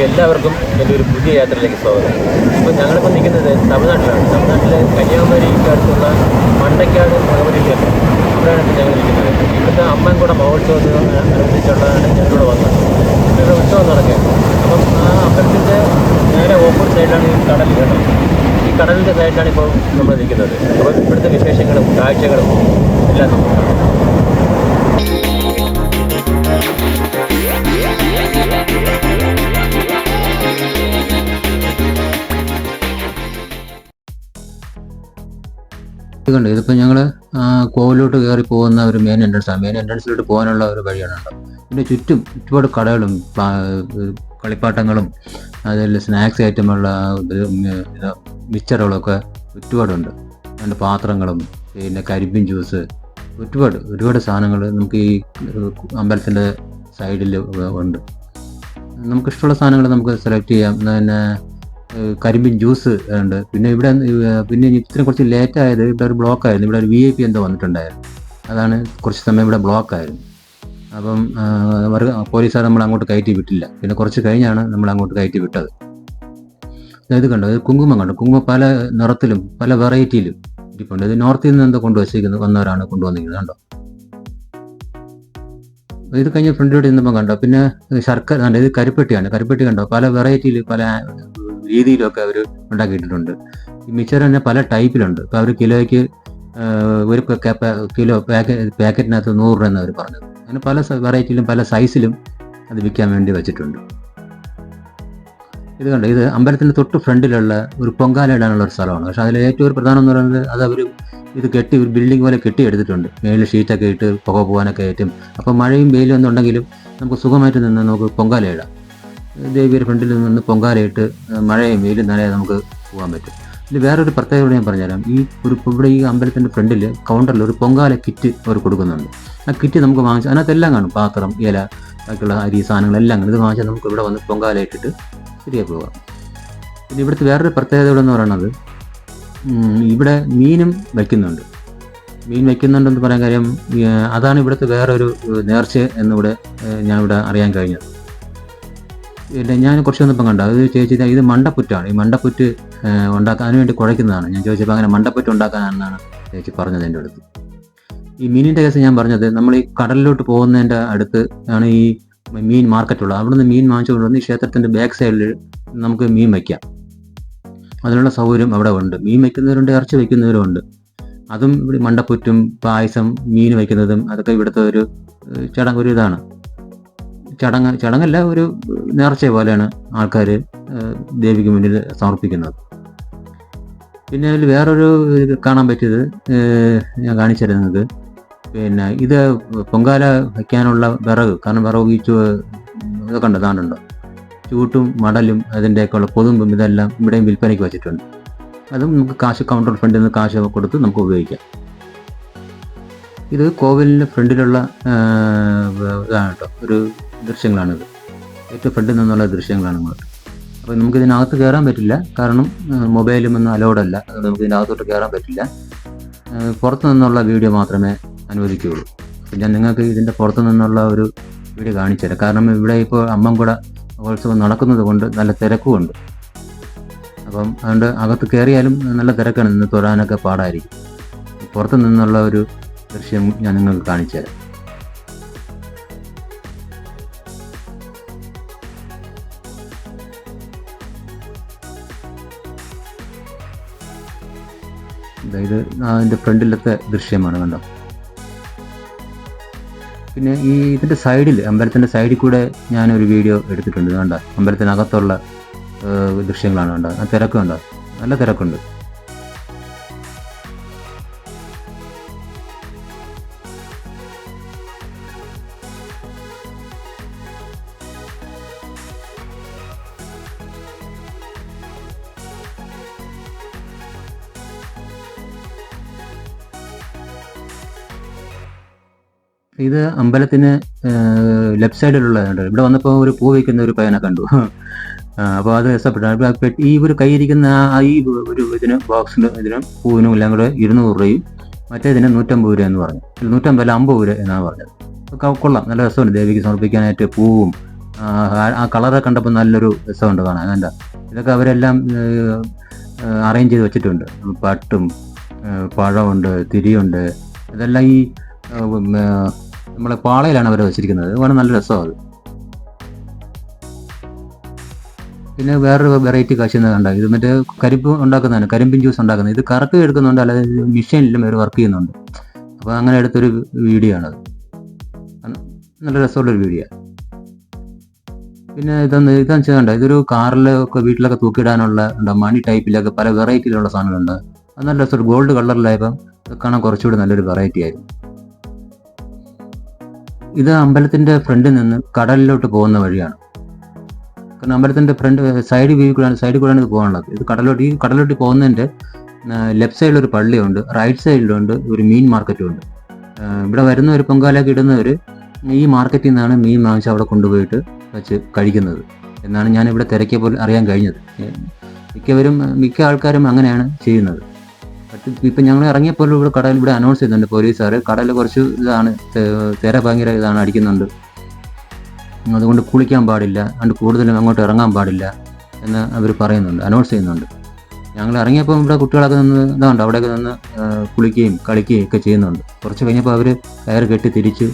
എല്ലാവർക്കും എന്റെ ഒരു പുതിയ യാത്രയിലേക്ക് സ്വാഗതം. ഇപ്പോൾ ഞങ്ങളിപ്പോൾ നിൽക്കുന്നത് തമിഴ്നാട്ടിലാണ്. തമിഴ്നാട്ടിലെ കന്യാകുമാരിക്ക് അടുത്തുള്ള മണ്ടയ്ക്കാട് ഭഗവതി ക്ഷേത്രം അവിടെയാണ് ഇപ്പോൾ ഞങ്ങൾ നിൽക്കുന്നത്. ഇവിടുത്തെ അമ്മൻകുട മഹോത്സവത്തിന് അനുബന്ധിച്ചുള്ളതാണ് ഞങ്ങളിവിടെ വന്നത്. ഇവിടെ ഉത്സവം നടക്കുകയാണ് അപ്പം ആ അമ്പലത്തിന്റെ നേരെ ഓപ്പോസിറ്റ് സൈഡിലാണ് ഈ കടൽ കേട്ടോ. ഈ കടലിന്റെ സൈഡിലാണ് ഇപ്പോൾ നമ്മൾ നിൽക്കുന്നത്. അപ്പോൾ ഇവിടുത്തെ വിശേഷങ്ങളും കാഴ്ചകളും എല്ലാം നമുക്ക് കാണാം. ഇത് കണ്ടു ഇതിപ്പോൾ ഞങ്ങൾ കോവിലോട്ട് കയറി പോകുന്ന ഒരു മെയിൻ എൻട്രൻസ് ആണ് മെയിൻ എൻട്രൻസിലോട്ട് പോകാനുള്ള ഒരു വഴിയാണ് കേട്ടോ. പിന്നെ ചുറ്റും ചുറ്റുപാട് കടകളും കളിപ്പാട്ടങ്ങളും അതിൽ സ്നാക്സ് ഐറ്റമുള്ള മിച്ചറുകളൊക്കെ ഒരുപാടുണ്ട്. രണ്ട് പാത്രങ്ങളും പിന്നെ കരിമ്പിൻ ജ്യൂസ് ഒരുപാട് ഒരുപാട് സാധനങ്ങൾ നമുക്ക് ഈ അമ്പലത്തിന്റെ സൈഡിൽ ഉണ്ട്. നമുക്കിഷ്ടമുള്ള സാധനങ്ങൾ നമുക്ക് സെലക്ട് ചെയ്യാം. പിന്നെ കരിമ്പിൻ ജ്യൂസ് ഉണ്ട്. പിന്നെ ഇവിടെ പിന്നെ ഇനി ഇത്രയും കുറച്ച് ലേറ്റ് ആയത് ഇവിടെ ഒരു ബ്ലോക്ക് ആയിരുന്നു. ഇവിടെ ഒരു വി ഐ പി എന്തോ വന്നിട്ടുണ്ടായിരുന്നു. അതാണ് കുറച്ച് സമയം ഇവിടെ ബ്ലോക്ക് ആയിരുന്നു. അപ്പം അവർ പോലീസുകാർ നമ്മൾ അങ്ങോട്ട് കയറ്റി വിട്ടില്ല. പിന്നെ കുറച്ച് കഴിഞ്ഞാണ് നമ്മൾ അങ്ങോട്ട് കയറ്റി വിട്ടത്. ഇത് കണ്ടോ? ഇത് കുങ്കുമം കണ്ടോ? കുങ്കുമം പല നിറത്തിലും പല വെറൈറ്റിയിലും ഇരിപ്പുണ്ട്. ഇത് നോർത്തിൽ നിന്ന് എന്തോ കൊണ്ടുവച്ചിരിക്കുന്നത് വന്നവരാണ് കൊണ്ടുവന്നിരിക്കുന്നത് കണ്ടോ? ഇത് കഴിഞ്ഞ ഫ്രണ്ടിലോട്ട് ചെന്നപ്പോൾ കണ്ടോ? പിന്നെ ശർക്കര കണ്ടോ? ഇത് കരിപ്പെട്ടിയാണ്. കരിപ്പെട്ടി കണ്ടോ? പല വെറൈറ്റിയിൽ പല രീതിയിലൊക്കെ അവർ ഉണ്ടാക്കിയിട്ടുണ്ട്. ഈ മിക്സർ തന്നെ പല ടൈപ്പിലുണ്ട്. ഇപ്പോൾ അവർ കിലോയ്ക്ക് ഒരു കിലോ പാക്കറ്റ് പാക്കറ്റിനകത്ത് നൂറ് രൂപ അവർ പറഞ്ഞത്. അങ്ങനെ പല വെറൈറ്റിയിലും പല സൈസിലും അത് വിൽക്കാൻ വേണ്ടി വെച്ചിട്ടുണ്ട്. ഇത് കണ്ടോ? ഇത് അമ്പലത്തിന്റെ തൊട്ട് ഫ്രണ്ടിലുള്ള ഒരു പൊങ്കാല ഇടാനുള്ള ഒരു സ്ഥലമാണ്. പക്ഷേ അതിൽ ഏറ്റവും ഒരു പ്രധാനം എന്ന് പറയുന്നത് അത് അവർ ഇത് കെട്ടി ഒരു ബിൽഡിംഗ് പോലെ കെട്ടി എടുത്തിട്ടുണ്ട് മേളിൽ ഷീറ്റൊക്കെ ഇട്ട് പുക പോകാനൊക്കെ ആയിട്ടും. അപ്പോൾ മഴയും വെയിലും ഒന്നും ഉണ്ടെങ്കിലും നമുക്ക് സുഖമായിട്ട് നിന്ന് നമുക്ക് പൊങ്കാല ഇടാം. ദേവിയുടെ ഫ്രണ്ടിൽ നിന്ന് പൊങ്കാലയിട്ട് മഴയും വെയിലും നനയാതെ നമുക്ക് പോകാൻ പറ്റും. ഇതിൽ വേറൊരു പ്രത്യേകത ഞാൻ പറഞ്ഞുതരാം. ഈ ഒരു ഇവിടെ ഈ അമ്പലത്തിന്റെ ഫ്രണ്ടിൽ കൗണ്ടറിൽ ഒരു പൊങ്കാല കിറ്റ് അവർ കൊടുക്കുന്നുണ്ട്. ആ കിറ്റ് നമുക്ക് വാങ്ങിച്ച് അതിനകത്തെല്ലാം കാണും. പാത്രം ഇല ബാക്കിയുള്ള അരി സാധനങ്ങളെല്ലാം കാണും. ഇത് വാങ്ങിച്ചാൽ നമുക്ക് ഇവിടെ വന്ന് പൊങ്കാല ഇട്ടിട്ട് ശരിയായി പോകാം. പിന്നെ ഇവിടുത്തെ വേറൊരു പ്രത്യേകത ഇവിടെ എന്ന് പറയുന്നത് ഇവിടെ മീനും വയ്ക്കുന്നുണ്ട്. മീൻ വയ്ക്കുന്നുണ്ടെന്ന് പറയാൻ കാര്യം അതാണ് ഇവിടുത്തെ വേറൊരു നേർച്ച എന്നിവിടെ ഞാനിവിടെ അറിയാൻ കഴിഞ്ഞത്. പിന്നെ ഞാൻ കുറച്ച് വന്നപ്പം കണ്ടു. അത് ചേച്ചി ഇത് മണ്ടപ്പുറ്റാണ്. ഈ മണ്ടപ്പുറ്റ് ഉണ്ടാക്കാൻ വേണ്ടി കുഴയ്ക്കുന്നതാണ്. ഞാൻ ചോദിച്ചപ്പോൾ അങ്ങനെ മണ്ടപ്പുറ്റ് ഉണ്ടാക്കാനാണെന്നാണ് ചേച്ചി പറഞ്ഞത് എന്റെ അടുത്ത്. ഈ മീനിന്റെ കേസ് ഞാൻ പറഞ്ഞത് നമ്മൾ ഈ കടലിലോട്ട് പോകുന്നതിന്റെ അടുത്ത് ആണ് ഈ മീൻ മാർക്കറ്റ് ഉള്ളത് നിന്ന് മീൻ വാങ്ങിച്ചുകൊണ്ട് വന്ന് ഈ ക്ഷേത്രത്തിന്റെ ബാക്ക് സൈഡിൽ നമുക്ക് മീൻ വയ്ക്കാം അതിനുള്ള സൗകര്യം അവിടെ ഉണ്ട്. മീൻ വയ്ക്കുന്നവരുണ്ട് ഇറച്ചി വയ്ക്കുന്നവരുണ്ട് അതും ഇവിടെ മണ്ടപ്പുറ്റും പായസം മീൻ വയ്ക്കുന്നതും അതൊക്കെ ഇവിടുത്തെ ഒരു ചടങ്ങ് ഒരു ഇതാണ്. ചടങ്ങ് ചടങ്ങല്ല ഒരു നേർച്ച പോലെയാണ് ആൾക്കാർ ദേവിക്ക് മുന്നിൽ സമർപ്പിക്കുന്നത്. പിന്നെ അതിൽ വേറൊരു കാണാൻ പറ്റിയത് ഞാൻ കാണിച്ചു തരുന്നത് പിന്നെ ഇത് പൊങ്കാല വയ്ക്കാനുള്ള വിറക് കാരണം വിറക് ഈ ഇതൊക്കെ ഉണ്ട് താണ്ടുണ്ടോ ചൂട്ടും മടലും അതിന്റെയൊക്കെയുള്ള കൊതുമ്പും ഇതെല്ലാം ഇവിടെയും വിൽപ്പനയ്ക്ക് വെച്ചിട്ടുണ്ട്. അതും നമുക്ക് കാശ് കൗണ്ടർ ഫ്രണ്ടിൽ നിന്ന് കാശ് കൊടുത്ത് നമുക്ക് ഉപയോഗിക്കാം. ഇത് കോവിലിന്റെ ഫ്രണ്ടിലുള്ള ഇതാണ് കേട്ടോ ഒരു ദൃശ്യങ്ങളാണിത്. ഏറ്റവും ഫ്രണ്ടിൽ നിന്നുള്ള ദൃശ്യങ്ങളാണ് ഇങ്ങോട്ട് അപ്പോൾ നമുക്ക് ഇതിനകത്ത് കയറാൻ പറ്റില്ല. കാരണം മൊബൈലും ഒന്നും അലൗഡ് അല്ല. അതുകൊണ്ട് നമുക്ക് ഇതിനകത്തോട്ട് കയറാൻ പറ്റില്ല പുറത്തു നിന്നുള്ള വീഡിയോ മാത്രമേ അനുവദിക്കുകയുള്ളൂ. ഞാൻ നിങ്ങൾക്ക് ഇതിന്റെ പുറത്തു നിന്നുള്ള ഒരു വീഡിയോ കാണിച്ചു തരാം കാരണം ഇവിടെ ഇപ്പോൾ അമ്മൻകുട മഹോത്സവം നടക്കുന്നത് കൊണ്ട് നല്ല തിരക്കുമുണ്ട് അപ്പം അതുകൊണ്ട് അകത്ത് കയറിയാലും നല്ല തിരക്കാണ്. നിന്ന് തൊഴാനൊക്കെ പാടായിരിക്കും. പുറത്തു നിന്നുള്ള ഒരു ദൃശ്യം ഞാൻ നിങ്ങൾക്ക് കാണിച്ചു തരാം ഇത് അതിന്റെ ഫ്രണ്ടിലത്തെ ദൃശ്യമാണ് കണ്ടോ? പിന്നെ ഈ ഇതിന്റെ സൈഡിൽ അമ്പലത്തിന്റെ സൈഡിൽ കൂടെ ഞാനൊരു വീഡിയോ എടുത്തിട്ടുണ്ട്. കണ്ട? അമ്പലത്തിനകത്തുള്ള ദൃശ്യങ്ങളാണ് കണ്ടോ? ആ തിരക്കുണ്ടോ? നല്ല തിരക്കുണ്ട്. ഇത് അമ്പലത്തിന് ലെഫ്റ്റ് സൈഡിലുള്ള ഇവിടെ വന്നപ്പോൾ ഒരു പൂ വയ്ക്കുന്ന ഒരു പയനെ കണ്ടു. അപ്പോൾ അത് രസപ്പെട്ടു. ഈ ഒരു കൈയിരിക്കുന്ന ഈ ഒരു ഇതിന് ബോക്സിന് ഇതിനും പൂവിനും എല്ലാം കൂടെ ഇരുന്നൂറ് രൂപയും മറ്റേതിന് നൂറ്റമ്പത് രൂപ എന്ന് പറഞ്ഞു. നൂറ്റമ്പത് അല്ല അമ്പത് രൂപ എന്നാണ് പറഞ്ഞത്. കൊള്ളാം. നല്ല രസമുണ്ട് ദേവിക്ക് സമർപ്പിക്കാനായിട്ട് പൂവും ആ, കളറെ കണ്ടപ്പോൾ നല്ലൊരു രസമുണ്ട് കാണാൻ. കണ്ട? ഇതൊക്കെ അവരെല്ലാം അറേഞ്ച് ചെയ്ത് വെച്ചിട്ടുണ്ട്. പട്ടും പഴമുണ്ട് തിരിയുണ്ട്. ഇതെല്ലാം ഈ നമ്മളെ പാളയിലാണ് അവർ വെച്ചിരിക്കുന്നത്. വളരെ നല്ല രസമാണ് അത്. പിന്നെ വേറൊരു വെറൈറ്റി കാഴ്ച ഉണ്ടാക്കി. ഇത് മറ്റേ കരിമ്പ് ഉണ്ടാക്കുന്നതാണ്. കരിമ്പിൻ ജ്യൂസ് ഉണ്ടാക്കുന്നത്. ഇത് കറക്റ്റ് എടുക്കുന്നുണ്ട് അല്ലാതെ മെഷീനിലും അവർ വർക്ക് ചെയ്യുന്നുണ്ട്. അപ്പോൾ അങ്ങനെ എടുത്തൊരു വീഡിയോ ആണത് നല്ല രസമുള്ളൊരു വീഡിയോ പിന്നെ ഇതൊന്ന് ഇതെന്ന് വെച്ചാൽ ഇതൊരു കാറിലൊക്കെ വീട്ടിലൊക്കെ തൂക്കിയിടാനുള്ള എന്താ മണി ടൈപ്പിലൊക്കെ പല വെറൈറ്റിയിലുള്ള സാധനങ്ങളുണ്ട്. അത് നല്ല രസമുണ്ട്. ഗോൾഡ് കളറിലായപ്പം കാണാൻ കുറച്ചുകൂടി നല്ലൊരു വെറൈറ്റി ആയിരുന്നു. ഇത് അമ്പലത്തിന്റെ ഫ്രണ്ടിൽ നിന്ന് കടലിലോട്ട് പോകുന്ന വഴിയാണ്. കാരണം അമ്പലത്തിന്റെ ഫ്രണ്ട് സൈഡ് വ്യൂ കൂടാണ് സൈഡിൽ കൂടെയാണ് ഇത് പോകാനുള്ളത്. ഇത് കടലോട്ട് ഈ കടലോട്ട് പോകുന്നതിന്റെ ലെഫ്റ്റ് സൈഡിൽ ഒരു പള്ളിയുണ്ട്. റൈറ്റ് സൈഡിലുണ്ട് ഒരു മീൻ മാർക്കറ്റും ഉണ്ട്. ഇവിടെ വരുന്ന ഒരു പൊങ്കാലൊക്കെ ഇടുന്നവർ ഈ മാർക്കറ്റിൽ നിന്നാണ് മീൻ വാങ്ങിച്ച് അവിടെ കൊണ്ടുപോയിട്ട് വെച്ച് കഴിക്കുന്നത്. എന്നാണ് ഞാൻ ഇവിടെ തിരക്കിയപ്പോൾ അറിയാൻ കഴിഞ്ഞത്. മിക്കവരും മിക്ക ആൾക്കാരും അങ്ങനെയാണ് ചെയ്യുന്നത്. ഇപ്പം ഞങ്ങൾ ഇറങ്ങിയപ്പോൾ ഇവിടെ കടയിൽ ഇവിടെ അനൗൺസ് ചെയ്യുന്നുണ്ട് പോലീസുകാർ കടലിൽ കുറച്ച് ഇതാണ് തേര ഭയങ്കര ഇതാണ് അടിക്കുന്നുണ്ട്. അതുകൊണ്ട് കുളിക്കാൻ പാടില്ല. അതുകൊണ്ട് കൂടുതലും അങ്ങോട്ട് ഇറങ്ങാൻ പാടില്ല എന്ന് അവർ പറയുന്നുണ്ട് അനൗൺസ് ചെയ്യുന്നുണ്ട്. ഞങ്ങൾ ഇറങ്ങിയപ്പോൾ ഇവിടെ കുട്ടികളൊക്കെ നിന്ന് ഇതാണ്ട് അവിടെയൊക്കെ നിന്ന് കുളിക്കുകയും കളിക്കുകയും ഒക്കെ ചെയ്യുന്നുണ്ട്. കുറച്ച് കഴിഞ്ഞപ്പോൾ അവർ കയർ കെട്ടി തിരിച്ച്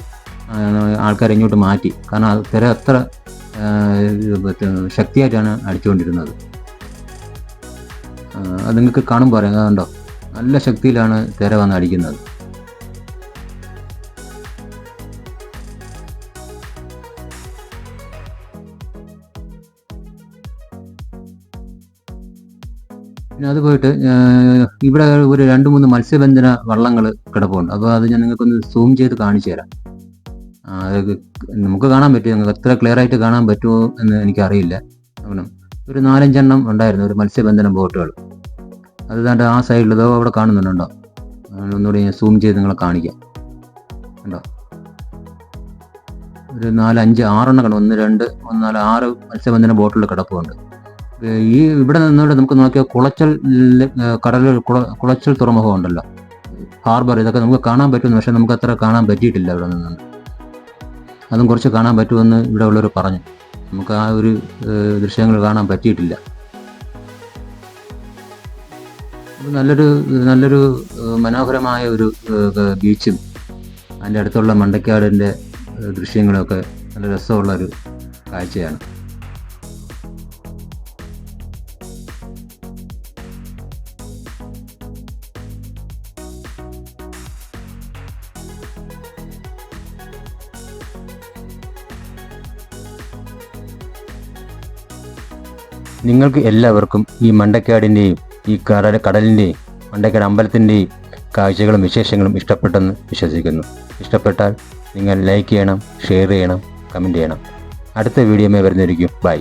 ആൾക്കാരെ ഇങ്ങോട്ട് മാറ്റി. കാരണം അത് തിര അത്ര ശക്തിയായിട്ടാണ് അടിച്ചുകൊണ്ടിരുന്നത്. അത് നിങ്ങൾക്ക് കാണുമ്പോൾ അറിയാം അതുണ്ടോ നല്ല ശക്തിയിലാണ് തിര വന്ന് അടിക്കുന്നത്. പിന്നെ അത് പോയിട്ട് ഇവിടെ ഒരു രണ്ട് മൂന്ന് മത്സ്യബന്ധന വള്ളങ്ങൾ കിടപ്പുണ്ട്. അപ്പോൾ അത് ഞാൻ നിങ്ങൾക്കൊന്ന് സൂം ചെയ്ത് കാണിച്ചു തരാം. നമുക്ക് കാണാൻ പറ്റും. നിങ്ങൾക്ക് എത്ര ക്ലിയർ ആയിട്ട് കാണാൻ പറ്റുമോ എന്ന് എനിക്കറിയില്ല. ഒരു നാലഞ്ചെണ്ണം ഉണ്ടായിരുന്നു ഒരു മത്സ്യബന്ധന ബോട്ടുകൾ. അത് ദാണ്ട് ആ സൈഡിലതോ അവിടെ കാണുന്നുണ്ടോ? ഒന്നുകൂടി ഞാൻ സൂം ചെയ്ത് നിങ്ങളെ കാണിക്കാം. ഉണ്ടോ ഒരു നാല് അഞ്ച് ആറെണ്ണം കണ്ടു? ഒന്ന് രണ്ട് ഒന്ന് നാല് ആറ് മത്സ്യബന്ധന ബോട്ടിൽ കിടപ്പുണ്ട്. ഈ ഇവിടെ നിന്നുകൊണ്ട് നമുക്ക് നോക്കിയാൽ കുളച്ചൽ കടലിൽ കുള- കുളച്ചൽ തുറമുഖം ഉണ്ടല്ലോ. ഹാർബർ ഇതൊക്കെ നമുക്ക് കാണാൻ പറ്റുന്നു പക്ഷെ നമുക്ക് അത്ര കാണാൻ പറ്റിയിട്ടില്ല ഇവിടെ നിന്നുകൊണ്ട് അതും കുറച്ച് കാണാൻ പറ്റുമെന്ന് ഇവിടെ ഉള്ളവർ പറഞ്ഞു. നമുക്ക് ആ ഒരു ദൃശ്യങ്ങൾ കാണാൻ പറ്റിയിട്ടില്ല. നല്ലൊരു നല്ലൊരു മനോഹരമായ ഒരു ബീച്ചും അതിന്റെ അടുത്തുള്ള മണ്ടക്കാടിന്റെ ദൃശ്യങ്ങളൊക്കെ നല്ല രസമുള്ള ഒരു കാഴ്ചയാണ്. നിങ്ങൾക്ക് എല്ലാവർക്കും ഈ മണ്ടക്കാടിന്റെയും ഈ കടൽ കടലിന്റെയും മണ്ടക്കാട് അമ്പലത്തിന്റെയും കാഴ്ചകളും വിശേഷങ്ങളും ഇഷ്ടപ്പെട്ടെന്ന് വിശ്വസിക്കുന്നു. ഇഷ്ടപ്പെട്ടാൽ നിങ്ങൾ ലൈക്ക് ചെയ്യണം ഷെയർ ചെയ്യണം കമന്റ് ചെയ്യണം. അടുത്ത വീഡിയോമേ വരുന്നതായിരിക്കും. ബൈ